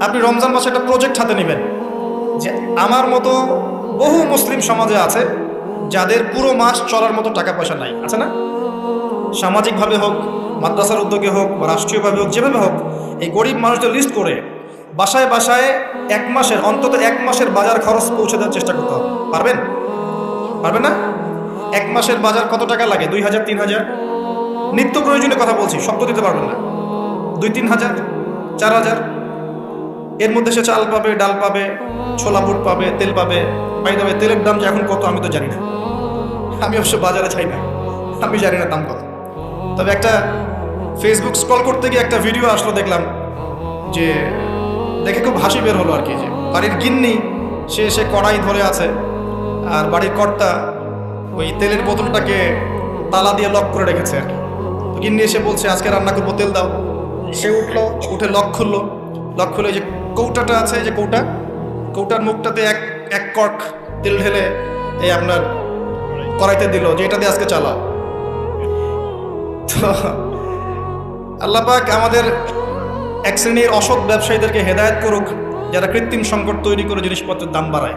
আপনি রমজান মাসে একটা প্রজেক্ট হাতে নেবেন, যে আমার মতো বহু মুসলিম সমাজে আছে, যাদের পুরো মাস চলার মতো টাকা পয়সা নাই, আছে না? সামাজিকভাবে হোক, মাদ্রাসার উদ্যোগে হোক, বা রাষ্ট্রীয়ভাবে হোক, যেভাবে হোক, এই গরিব মানুষদের লিস্ট করে বাসায় বাসায় এক মাসের, অন্তত এক মাসের বাজার খরচ পৌঁছে দেওয়ার চেষ্টা করতে হবে। পারবেন? পারবেন না? এক মাসের বাজার কত টাকা লাগে? দুই হাজার, তিন হাজার? নিত্য প্রয়োজনীয় কথা বলছি, শব্দ দিতে পারবেন না। দুই, তিন হাজার? চার হাজার? এর মধ্যে সে চাল পাবে ডাল পাবে ছোলা বুট পাবে তেল পাবে। পাই দেবে তেলের দাম যে এখন কত আমি তো জানি না। আমি অবশ্য বাজারে চাই না। আমি জানি না দাম কত। তবে একটা ফেসবুক স্ক্রল করতে গিয়ে একটা ভিডিও আসলো দেখলাম যে দেখে খুব হাসি বের হলো আর কি যে বাড়ির গিন্নি সে সে কড়াই ধরে আছে আর বাড়ির কর্তা ওই তেলের বোতলটাকে তালা দিয়ে লক করে রেখেছে আর কি। গিন্নি এসে বলছে আজকে রান্না করব তেল দাও। সে উঠল উঠে লক খুললো। লক খুলে যে কৌটাটা আছে যে কৌটা? কৌটার মুখটাতে এক এক কর্ক তেল ঢেলে এই আপনার করাইতে দিল যে এটা দিয়ে আজকে চালাও। তো আল্লাপাক আমাদের এক শ্রেণির অসৎ ব্যবসায়ীদেরকে হেদায়ত করুক, যারা কৃত্রিম সংকট তৈরি করে জিনিসপত্রের দাম বাড়ায়।